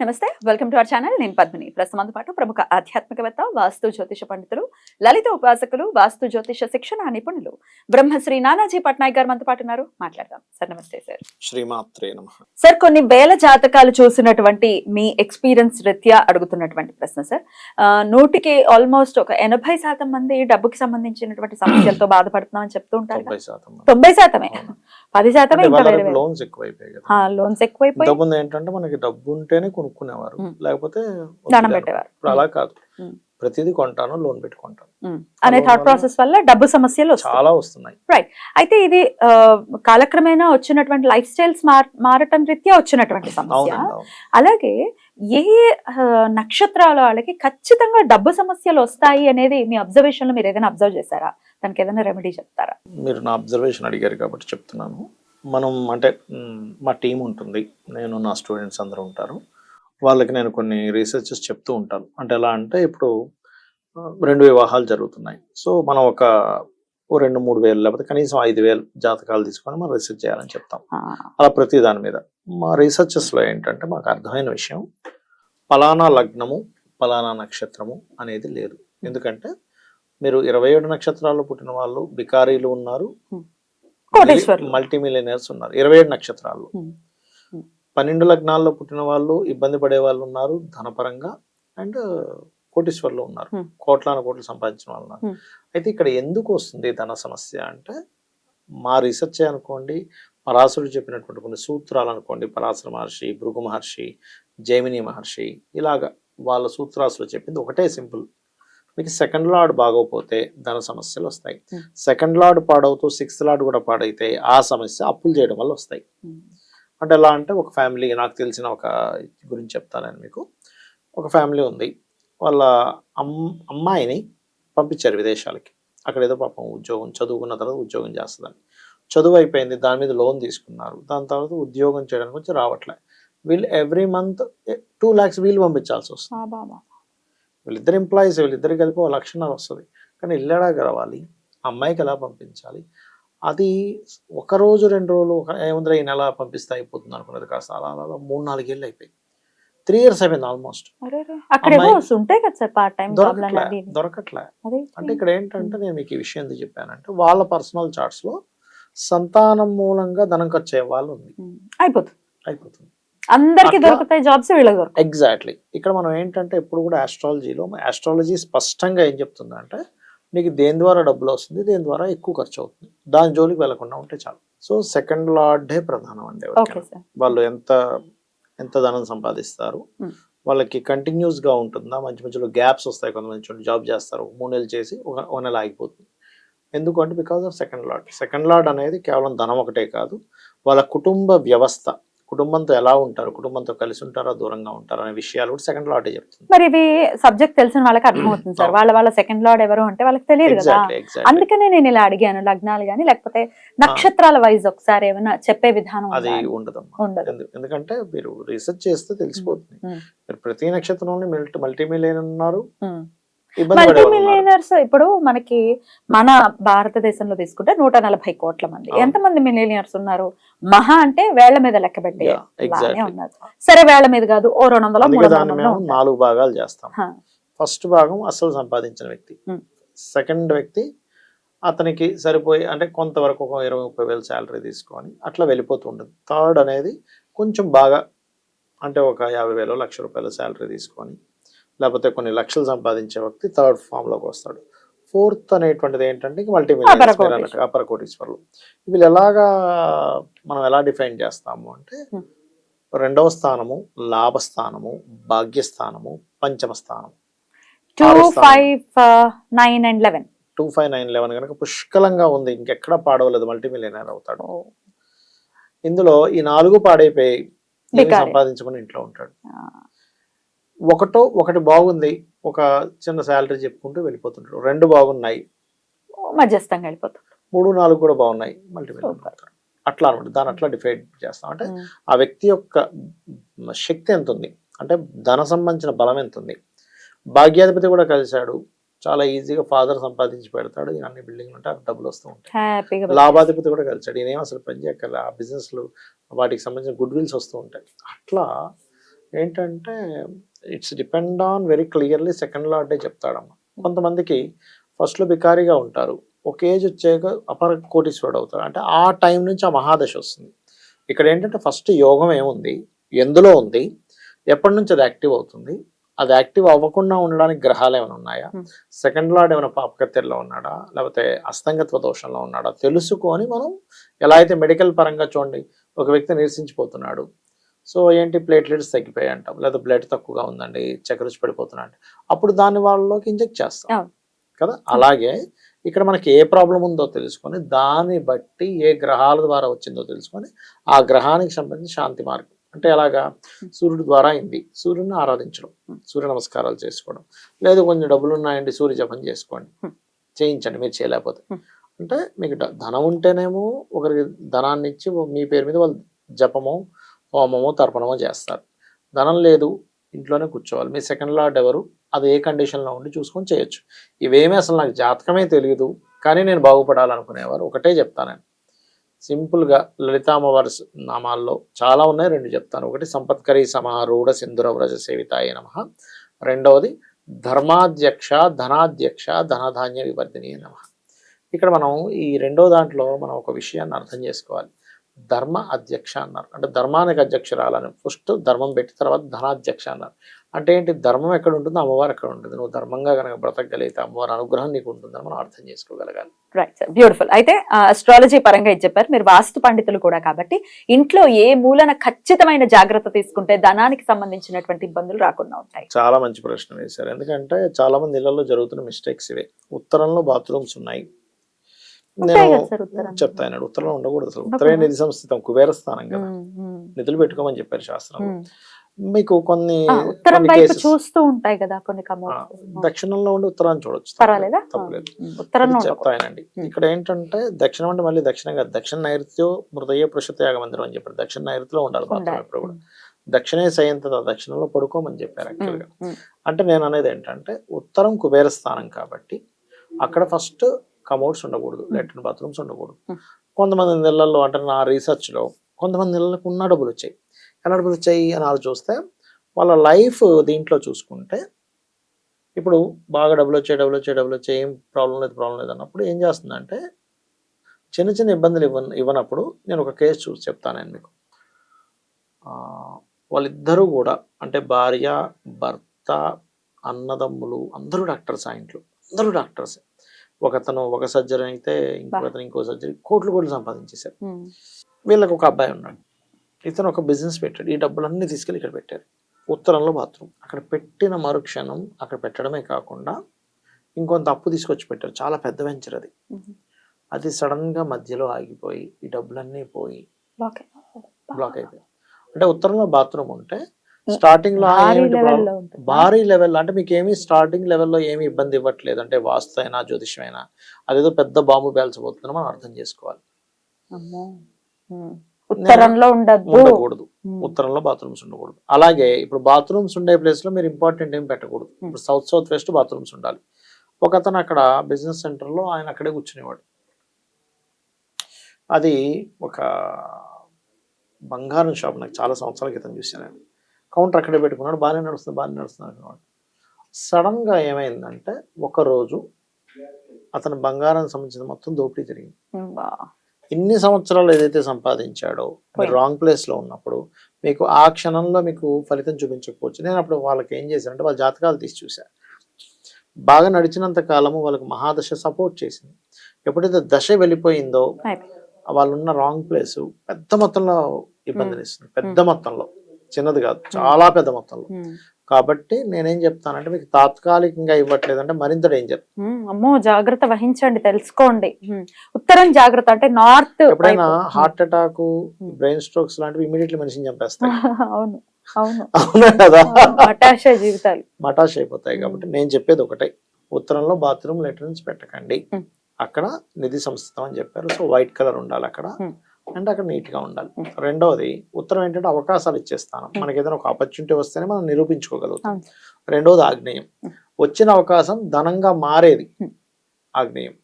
నమస్తే welcome to our channel. నేను పద్మిని. ప్రస్తుతం పాటు ప్రముఖ ఆధ్యాత్మికవేత్త వాస్తు జ్యోతిష పండితులు లలిత ఉపాసకులు వాస్తు జ్యోతిష శిక్షణ నిపుణులు బ్రహ్మశ్రీ నానాజీ పట్నాయక్ గారు మనతో పాటు ఉన్నారు. మాట్లాడదాం. సార్ నమస్తే సార్. శ్రీమాత్రే నమ. సార్ కొన్ని వేల జాతకాలు చూసినటువంటి మీ ఎక్స్పీరియన్స్ రీత్యా అడుగుతున్నటువంటి ప్రశ్న సార్. నూటికి ఆల్మోస్ట్ ఒక ఎనభై శాతం మంది డబ్బుకి సంబంధించినటువంటి సమస్యలతో బాధపడుతున్నామని చెప్తూ ఉంటారు. తొంభై శాతం తొంభై శాతమే. పది వేరే. లోన్స్ ఎక్కువైపోయాయి కదా లోన్స్ ఎక్కువైపోయి ఇంతకుముందు ఏంటంటే మనకి డబ్బు ఉంటేనే కొనుక్కునేవారు. లేకపోతే దండం. పెట్టేవారు ఇప్పుడు అలా కాదు. ప్రతిదీ కొంటాను లోన్ పెట్టుకుంటాను. అనే థాట్ ప్రాసెస్ వల్ల డబ్బు సమస్యలు చాలా వస్తున్నాయి అయితే ఇది కాలక్రమేణా వచ్చినటువంటి లైఫ్ స్టైల్స్ మారటం రీత్యా వచ్చినటువంటి సమస్య. అలాగే ఏ నక్షత్రాల వాళ్ళకి ఖచ్చితంగా డబ్బు సమస్యలు వస్తాయి అనేది మీ అబ్జర్వేషన్లో మీరు ఏదైనా అబ్జర్వ్ చేశారా? దానికి ఏదైనా రెమెడీ చెప్తారా? మీరు నా అబ్జర్వేషన్ అడిగారు కాబట్టి చెప్తున్నాను. మనం అంటే మా టీం ఉంటుంది. నేను నా స్టూడెంట్స్ అందరూ ఉంటారు. వాళ్ళకి నేను కొన్ని రీసెర్చెస్ చెప్తూ ఉంటాను. అంటే ఎలా అంటే ఇప్పుడు రెండు వివాహాలు జరుగుతున్నాయి. సో మనం ఒక ఓ రెండు మూడు వేలు లేకపోతే కనీసం ఐదు వేలు జాతకాలు తీసుకొని మనం రీసెర్చ్ చేయాలని చెప్తాం. అలా ప్రతి దాని మీద. మా researches లో ఏంటంటే మాకు అర్థమైన విషయం పలానా లగ్నము పలానా నక్షత్రము అనేది లేదు. ఎందుకంటే మీరు ఇరవై ఏడు నక్షత్రాల్లో పుట్టిన వాళ్ళు బికారీలు ఉన్నారు కోటేశ్వర్లు. మల్టీ మిలియనర్స్ ఉన్నారు. ఇరవై ఏడు నక్షత్రాలు. పన్నెండు లగ్నాల్లో పుట్టిన వాళ్ళు ఇబ్బంది పడే వాళ్ళు ఉన్నారు ధనపరంగా అండ్ కోటీశ్వర్లు ఉన్నారు. కోట్లాన కోట్లు సంపాదించిన వాళ్ళు. అయితే ఇక్కడ ఎందుకు వస్తుంది ధన సమస్య అంటే మా రీసెర్చ్ అనుకోండి పరాశరుడు చెప్పినటువంటి కొన్ని సూత్రాలు అనుకోండి పరాశర మహర్షి భృగు మహర్షి జైమిని మహర్షి ఇలాగ వాళ్ళ సూత్రాసులు చెప్పింది ఒకటే సింపుల్. మీకు సెకండ్ లార్డ్ బాగోపోతే ధన సమస్యలు వస్తాయి. సెకండ్ లార్డ్ పాడవుతూ సిక్స్త్ లార్డ్ కూడా పాడైతే ఆ సమస్య అప్పులు చేయడం వల్ల వస్తాయి. అంటే ఎలా అంటే ఒక ఫ్యామిలీ నాకు తెలిసిన ఒక గురించి చెప్తాను నేను మీకు. ఒక ఫ్యామిలీ ఉంది. వాళ్ళ అమ్ అమ్మాయిని పంపించారు విదేశాలకి. అక్కడ ఏదో పాపం ఉద్యోగం చదువుకున్న తర్వాత ఉద్యోగం చేస్తుందని. చదువు అయిపోయింది దాని మీద లోన్ తీసుకున్నారు. దాని తర్వాత ఉద్యోగం చేయడానికి వచ్చి రావట్లే. వీళ్ళు ఎవ్రీ మంత్ టూ ల్యాక్స్ వీళ్ళు పంపించాల్సి వస్తుంది. వీళ్ళిద్దరు ఎంప్లాయీస్ వీళ్ళిద్దరు కలిపి ఒక లక్షన్నర వస్తుంది. కానీ ఇల్లడా గడవాలి? అమ్మాయికి ఎలా పంపించాలి? అది ఒక రోజు రెండు రోజులు ఒక ఏముందిరా ఈ నెల పంపిస్తే అయిపోతుంది అనుకున్నది కాస్త. అలా అలా అలా మూడు నాలుగేళ్ళు అయిపోయి త్రీ ఇయర్స్ అయిపోయింది ఆల్మోస్ట్. ఉంటాయి కదా సార్ పార్ట్ టైం దొరకట్లే అంటే ఇక్కడ ఏంటంటే నేను మీకు ఈ విషయం ఎందుకు చెప్పానంటే వాళ్ళ పర్సనల్ చార్ట్స్లో సంతానం మూలంగా ధనం ఖర్చు అయ్యే వాళ్ళు ఉంది. అయిపోతుంది. అయిపోతుంది. అందరికి దొరుకుతాయి జాబ్స్ వీళ్ళకి దొరుకుతాయి. ఎగ్జాక్ట్లీ ఇక్కడ మనం ఏంటంటే ఎప్పుడు కూడా ఆస్ట్రాలజీలో ఆస్ట్రాలజీ స్పష్టంగా ఏం చెప్తుందంటే నీకు దేని ద్వారా డబ్బులు వస్తుంది దేని ద్వారా ఎక్కువ ఖర్చు అవుతుంది. దాని జోలికి వెళ్ళకుండా ఉంటే చాలు. సో సెకండ్ లార్డే ప్రధానం అండి వాళ్ళు ఎంత ఎంత ధనం సంపాదిస్తారు. వాళ్ళకి కంటిన్యూస్గా ఉంటుందా? మంచి మంచిలో గ్యాప్స్ వస్తాయి కొంతమంది జాబ్ చేస్తారు మూడు నెలలు చేసి ఒక ఒక నెల ఆగిపోతుంది. ఎందుకంటే because of second lord. Second lord అనేది కేవలం ధనం ఒకటే కాదు వాళ్ళ కుటుంబ వ్యవస్థ కుటుంబంతో ఎలా ఉంటారు? కుటుంబంతో కలిసి ఉంటారా? దూరంగా ఉంటారా? అనే విషయాలు కూడా సెకండ్ లార్డే చెప్తుంది. మరి ఇవి సబ్జెక్ట్ తెలిసిన వాళ్ళకి అర్థమవుతుంది సార్. వాళ్ళ వాళ్ళ సెకండ్ లార్డ్ ఎవరు అంటే వాళ్ళకి తెలియదు కదా. అందుకనే నేను ఇలా అడిగాను లగ్నాలు గాని లేకపోతే నక్షత్రాల వైజ్ ఒకసారి ఏమైనా చెప్పే విధానం అది ఉండదు. ఎందు- ఎందుకంటే మీరు రీసెర్చ్ చేస్తే తెలిసిపోతుంది. మీరు ప్రతి నక్షత్రంలో మల్టీ మిలియన్ ఉన్నారు. మల్టీ. మిలియనర్స్ ఇప్పుడు మనకి మన భారతదేశంలో తీసుకుంటే నూట నలభై కోట్ల మంది అవును. ఎంత మంది మిలియనర్స్ ఉన్నారు మహా అంటే వేళ్ళ మీద లెక్క పెట్టే. ఉన్నారు సరే వేళ్ళ మీద కాదు ఓ రెండు వందలు నాలుగు భాగాలు చేస్తాం. ఫస్ట్ భాగం అసలు సంపాదించిన వ్యక్తి Hmm. సెకండ్ వ్యక్తి అతనికి సరిపోయి అంటే కొంతవరకు ఒక ఇరవై ముప్పై వేలు శాలరీ తీసుకొని అట్లా వెళ్ళిపోతుండదు థర్డ్ అనేది కొంచెం బాగా అంటే ఒక యాభై వేలు లక్ష రూపాయల శాలరీ తీసుకొని లేకపోతే కొన్ని లక్షలు సంపాదించే వ్యక్తి థర్డ్లోకి వస్తాడు. ఫోర్త్ అనేటువంటిది ఏంటంటే మల్టీ కోటీశ్వరులు. అపర కోటీశ్వరులు. వీళ్ళు ఎలాగా మనం ఎలా డిఫైన్ చేస్తాము అంటే. రెండవ స్థానము లాభస్థానము భాగ్యస్థానము పంచమ స్థానం. Two. Five nine and eleven. Two five nine eleven కనుక పుష్కలంగా ఉంది. ఇంకెక్కడ పాడవలేదు మల్టీ మిలియనర్ అవుతాడు ఇందులో ఈ నాలుగు పాడైపోయి. సంపాదించుకుని ఇంట్లో ఉంటాడు. ఒకటో ఒకటి బాగుంది ఒక చిన్న శాలరీ చెప్పుకుంటూ వెళ్ళిపోతుంటాడు రెండు బాగున్నాయి. మధ్యస్థంగా వెళ్ళిపోతుంది మూడు నాలుగు కూడా బాగున్నాయి. Super. అవుతాడు అట్లా అనమాట దాన్ని అట్లా డిఫైడ్ చేస్తాం. అంటే ఉమ్. ఆ వ్యక్తి యొక్క శక్తి ఎంత ఉంది అంటే ధన సంబంధించిన బలం ఎంత ఉంది భాగ్యాధిపతి కూడా కలిశాడు. చాలా ఈజీగా ఫాదర్ సంపాదించి పెడతాడు. అన్ని బిల్డింగ్లు ఉంటాయి డబ్బులు వస్తూ ఉంటాయి. లాభాధిపతి కూడా కలిసాడు ఈయనేం అసలు పని చేయక్కర్లే. ఆ బిజినెస్లు వాటికి సంబంధించిన గుడ్ విల్స్ వస్తూ ఉంటాయి. అట్లా ఏంటంటే it's depend on very clearly second లార్డే చెప్తాడమ్మ. కొంతమందికి ఫస్ట్లో బికారీగా ఉంటారు. ఒక ఏజ్ వచ్చాక అపర కోటీశ్వరుడు అవుతారు అంటే ఆ టైం నుంచి ఆ మహాదశ వస్తుంది. ఇక్కడ ఏంటంటే ఫస్ట్ యోగం ఏముంది? ఎందులో ఉంది? ఎప్పటి నుంచి అది యాక్టివ్ అవుతుంది? అది యాక్టివ్ అవ్వకుండా ఉండడానికి గ్రహాలు ఏమైనా ఉన్నాయా. సెకండ్ లార్డ్ ఏమైనా పాపకత్తెరలో ఉన్నాడా? లేకపోతే అస్తంగత్వ దోషంలో ఉన్నాడా? తెలుసుకొని మనం ఎలా అయితే మెడికల్ పరంగా చూడండి. ఒక వ్యక్తి నిరసించిపోతున్నాడు. సో ఏంటి ప్లేట్లెట్స్ తగ్గిపోయాయి అంటాం లేదా బ్లడ్ తక్కువగా ఉందండి చక్కెర వచ్చి పడిపోతున్నాడు అప్పుడు దాన్ని వాళ్ళలోకి ఇంజెక్ట్ చేస్తాం. కదా? అలాగే ఇక్కడ మనకి ఏ ప్రాబ్లం ఉందో తెలుసుకొని దాన్ని బట్టి ఏ గ్రహాల ద్వారా వచ్చిందో తెలుసుకొని ఆ గ్రహానికి సంబంధించి శాంతి మార్గం. అంటే ఎలాగా? సూర్యుడి ద్వారా అయింది. సూర్యుడిని ఆరాధించడం సూర్య నమస్కారాలు చేసుకోవడం. లేదు కొంచెం డబ్బులు ఉన్నాయండి సూర్య జపం చేసుకోండి. చేయించండి మీరు చేయలేకపోతే. అంటే మీకు ధనం ఉంటేనేమో ఒకరికి ధనాన్ని ఇచ్చి మీ పేరు మీద వాళ్ళు జపమో హోమము తర్పణము చేస్తారు. ధనం లేదు ఇంట్లోనే కూర్చోవాలి. మీ సెకండ్ లార్డ్ ఎవరు? అది ఏ కండిషన్లో ఉండి చూసుకొని చేయొచ్చు. ఇవేమీ అసలు నాకు జాతకమే తెలియదు కానీ నేను బాగుపడాలనుకునేవారు ఒకటే చెప్తాను సింపుల్గా లలితామ్మవారి నామాల్లో చాలా ఉన్నాయి రెండు చెప్తాను. ఒకటి సంపత్కరి సమారూఢ సింధుర వ్రజ సేవితాయ నమ. రెండవది ధర్మాధ్యక్ష ధనాధ్యక్ష ధనధాన్య వివర్ధిని నమ. ఇక్కడ మనం ఈ రెండో దాంట్లో మనం ఒక విషయాన్ని అర్థం చేసుకోవాలి. ధర్మ అధ్యక్ష అన్నారు. అంటే ధర్మానికి అధ్యక్షురాలని ఫస్ట్ ధర్మం పెట్టి తర్వాత ధనాధ్యక్ష అన్నారు. అంటే ఏంటి? ధర్మం ఎక్కడ ఉంటుందో అమ్మవారు ఎక్కడ ఉంటుంది. నువ్వు ధర్మంగా కనుక బ్రతకగలిగితే అమ్మవారి అనుగ్రహం నీకు ఉంటుందని మనం అర్థం చేసుకోగలగాలి. రైట్ సార్ బ్యూటిఫుల్ అయితే అస్ట్రాలజీ పరంగా ఇది చెప్పారు. మీరు వాస్తు పండితులు కూడా కాబట్టి ఇంట్లో ఏ మూలన ఖచ్చితమైన జాగ్రత్త తీసుకుంటే ధనానికి సంబంధించినటువంటి ఇబ్బందులు రాకుండా ఉంటాయి. చాలా మంచి ప్రశ్న వేశారు. ఎందుకంటే చాలా మంది ఇళ్ళలో జరుగుతున్న మిస్టేక్స్ ఇవే. ఉత్తరంలో బాత్రూమ్స్ ఉన్నాయి. నేను ఉత్తరం ఉండకూడదు అసలు? ఉత్తరే నిధి సంస్థితం కుబేర స్థానం కదా. నిధులు పెట్టుకోమని చెప్పారు శాస్త్రంలో ఉమ్. మీకు కొన్ని చూస్తూ ఉంటాయి కదా కొన్ని దక్షిణంలో ఉండి ఉత్తరాన్ని చూడొచ్చు. తప్పలేదు Hmm. ఇక్కడ ఏంటంటే దక్షిణం అంటే మళ్ళీ దక్షిణం కాదు. దక్షిణ నైరుత్యో మృదయ పురుషత్యాగ మందిరం అని చెప్పారు. దక్షిణ నైరుతిలో ఉండాలి ఉండాలి. ఎప్పుడు కూడా. దక్షిణే సయంత దక్షిణంలో పడుకోమని చెప్పారు యాక్చువల్గా. అంటే నేను అనేది ఏంటంటే ఉత్తరం కుబేర స్థానం కాబట్టి అక్కడ ఫస్ట్ కమోడ్స్ ఉండకూడదు లెట్రిన్ బాత్రూమ్స్ ఉండకూడదు. కొంతమంది ఇళ్ళలో అంటే నా రీసెర్చ్లో కొంతమంది ఇళ్ళకు ఉన్న డబ్బులు వచ్చాయి. ఎలా డబ్బులు వచ్చాయి అని వాళ్ళు చూస్తే వాళ్ళ లైఫ్ దీంట్లో చూసుకుంటే ఇప్పుడు బాగా డబ్బులు వచ్చాయి డబ్బులు వచ్చాయి డబ్బులు వచ్చాయి ఏం ప్రాబ్లం లేదు ప్రాబ్లం లేదు అన్నప్పుడు ఏం చేస్తుందంటే చిన్న చిన్న ఇబ్బందులు ఇవ్వ ఇవ్వనప్పుడు నేను ఒక కేసు చూసి చెప్తాను నేను మీకు. వాళ్ళిద్దరూ కూడా అంటే భార్య భర్త అన్నదమ్ములు అందరూ డాక్టర్స్ ఆ ఇంట్లో. అందరూ డాక్టర్స్. ఒకతను ఒక సర్జరీ అయితే ఇంకొకతను ఇంకో సర్జరీ కోట్లు కోట్లు సంపాదించేశారు. వీళ్ళకి ఒక అబ్బాయి ఉన్నాడు. ఇతను ఒక బిజినెస్ పెట్టాడు. ఈ డబ్బులన్నీ తీసుకెళ్ళి ఇక్కడ పెట్టారు. ఉత్తరంలో బాత్రూమ్ అక్కడ పెట్టిన మరుక్షణం అక్కడ పెట్టడమే కాకుండా ఇంకొంత అప్పు తీసుకొచ్చి పెట్టారు. చాలా పెద్ద వెంచర్ అది. అది సడన్గా మధ్యలో ఆగిపోయి ఈ డబ్బులన్నీ పోయి బ్లాక్ బ్లాక్ అయిపోయి అంటే ఉత్తరంలో బాత్రూమ్ ఉంటే స్టార్టింగ్లో భారీ లెవెల్ అంటే మీకు ఏమీ స్టార్టింగ్ లెవెల్లో ఏమీ ఇబ్బంది ఇవ్వట్లేదు అంటే వాస్తు అయినా జ్యోతిషం అయినా అదేదో పెద్ద బాంబు పేల్చబోతుందని మనం అర్థం చేసుకోవాలి. ఉత్తరంలో ఉండద్దు. ఉండకూడదు. ఉత్తరంలో బాత్రూమ్స్ ఉండకూడదు. అలాగే ఇప్పుడు బాత్రూమ్స్ ఉండే ప్లేస్లో మీరు ఇంపార్టెంట్ ఏం పెట్టకూడదు. ఇప్పుడు సౌత్ సౌత్ వెస్ట్ బాత్రూమ్స్ ఉండాలి. ఒక అతను అక్కడ బిజినెస్ సెంటర్లో ఆయన అక్కడే కూర్చునేవాడు. అది ఒక బంగారం షాప్. నాకు చాలా సంవత్సరాల క్రితం చూశాను కౌంటర్ అక్కడే పెట్టుకున్నాడు. బాగానే నడుస్తుంది బాగానే నడుస్తుంది అనుకున్నాడు సడన్గా ఏమైందంటే ఒక రోజు అతను బంగారం సంబంధించిన మొత్తం దోపిడీ జరిగింది. ఇన్ని సంవత్సరాలు ఏదైతే సంపాదించాడో మీరు. రాంగ్ ప్లేస్లో ఉన్నప్పుడు మీకు ఆ క్షణంలో మీకు ఫలితం చూపించకపోవచ్చు. నేను అప్పుడు వాళ్ళకి ఏం చేశానంటే వాళ్ళ జాతకాలు తీసి చూసా బాగా నడిచినంత కాలము వాళ్ళకి మహాదశ సపోర్ట్ చేసింది. ఎప్పుడైతే దశ వెళ్ళిపోయిందో అయిపోయింది. వాళ్ళు ఉన్న రాంగ్ ప్లేస్ పెద్ద మొత్తంలో ఇబ్బందిని ఇస్తుంది పెద్ద మొత్తంలో. చిన్నది కాదు. చాలా పెద్ద మొత్తంలో. కాబట్టి నేనేం చెప్తానంటే మీకు తాత్కాలికంగా ఇవ్వట్లేదు అంటే మరింత డేంజర్ అమ్మో జాగ్రత్త వహించండి తెలుసుకోండి. ఉత్తరం జాగ్రత్త అంటే నార్త్ ఎప్పుడైనా. Heart attack. బ్రెయిన్ స్ట్రోక్స్ లాంటివి ఇమీడియట్లీ మనిషిని చంపేస్తాయి. అవును కదా? జీవితాలు. మటాష్ అయిపోతాయి కాబట్టి నేను చెప్పేది ఒకటే. ఉత్తరంలో బాత్రూమ్ లెటర్న్స్ పెట్టకండి. అక్కడ నిధి సంస్థం అని చెప్పారు. సో వైట్ కలర్ ఉండాలి అక్కడ. అంటే అక్కడ నీట్గా ఉండాలి. రెండవది ఉత్తరం ఏంటంటే అవకాశాలు ఇచ్చేస్తాను. మనకి ఏదైనా ఒక ఆపర్చునిటీ వస్తేనే మనం నిరూపించుకోగలుగుతాం. రెండవది ఆగ్నేయం. వచ్చిన అవకాశం ధనంగా మారేది. ఆగ్నేయం.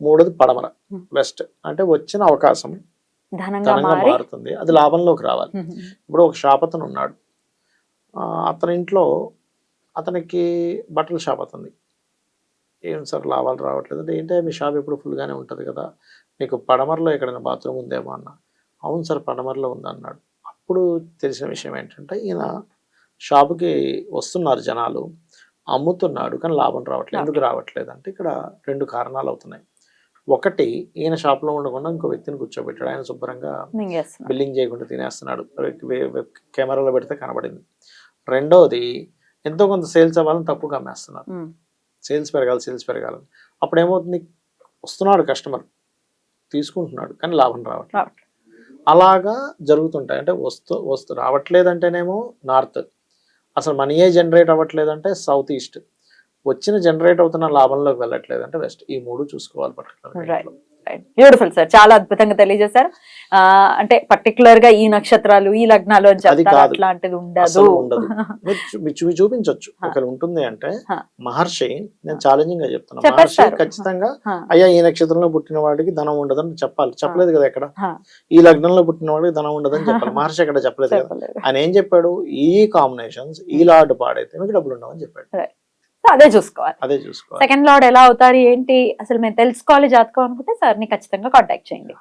మూడోది పడమర. వెస్ట్ అంటే వచ్చిన అవకాశం ధనంగా ధనంగా మారి మారుతుంది అది లాభంలోకి రావాలి ఇప్పుడు ఒక షాప్ అతను ఉన్నాడు ఆ, అతని ఇంట్లో అతనికి బట్టల షాప్ అతనిది ఏం సార్ లాభాలు రావట్లేదు అంటే ఏంటి మీ షాప్ ఎప్పుడు ఫుల్గానే ఉంటుంది కదా మీకు పడమరలో ఎక్కడైనా బాత్రూమ్ ఉందేమో అన్న. అవును సార్ పడమరలో ఉంది అన్నాడు అప్పుడు తెలిసిన విషయం ఏంటంటే ఈయన షాపుకి వస్తున్నారు జనాలు అమ్ముతున్నాడు కానీ లాభం రావట్లేదు. ఎందుకు రావట్లేదు. అంటే ఇక్కడ రెండు కారణాలు అవుతున్నాయి. ఒకటి ఈయన షాప్లో ఉండకుండా ఇంకో వ్యక్తిని కూర్చోబెట్టాడు. ఆయన శుభ్రంగా. బిల్లింగ్ చేయకుండా తినేస్తున్నాడు. కెమెరాలో పెడితే కనబడింది. రెండవది ఎంతో కొంత సేల్స్ అవ్వాలని తక్కువగా అమ్మేస్తున్నారు. సేల్స్ పెరగాలి సేల్స్ పెరగాలని. అప్పుడు ఏమవుతుంది వస్తున్నాడు కస్టమర్. తీసుకుంటున్నాడు. కానీ లాభం రావట్లేదు. అలాగా జరుగుతుంటాయి. అంటే వస్తూ వస్తూ రావట్లేదంటేనేమో నార్త్. అసలు మనీయే జనరేట్ అవ్వట్లేదంటే సౌత్ ఈస్ట్. వచ్చిన జనరేట్ అవుతున్న లాభంలోకి వెళ్ళట్లేదు అంటే వెస్ట్. ఈ మూడు చూసుకోవాలి. పర్టికులర్ బ్యూటిఫుల్ సార్ చాలా అద్భుతంగా తెలియజేశారు. అంటే పర్టికులర్గా ఈ నక్షత్రాలు ఈ లగ్నాలు అని చెప్తారు. అట్లాంటిది ఉండదు. అసలు ఉండదు. మీరు చూ- మీరు చూ- చూపించొచ్చు. హా. ఒకవేళ ఉంటుంది అంటే. మహర్షి నేను ఛాలెంజింగ్గా చెప్తున్నా. మహర్షి. ఖచ్చితంగా అయ్యా ఈ నక్షత్రంలో పుట్టిన వాడికి ధనం ఉండదని చెప్పాలి. చెప్పలేదు కదా ఎక్కడ? హా. ఈ లగ్నంలో పుట్టిన వాడికి ధనం ఉండదని చెప్పాలి. మహర్షి ఎక్కడ చెప్పలేదు కదా. ఆయన ఏం చెప్పాడు? ఈ కాంబినేషన్స్ ఈ లార్డ్ పాడైతే మీకు డబ్బులు ఉండవని చెప్పాడు. అదే చూసుకోవాలి. అదే చూసుకోవాలి. సెకండ్ లార్డ్ ఎలా అవుతారు ఏంటి? అసలు మేము తెలుసుకోవాలి జాతకం అనుకుంటే సార్ని ఖచ్చితంగా కాంటాక్ట్ చేయండి.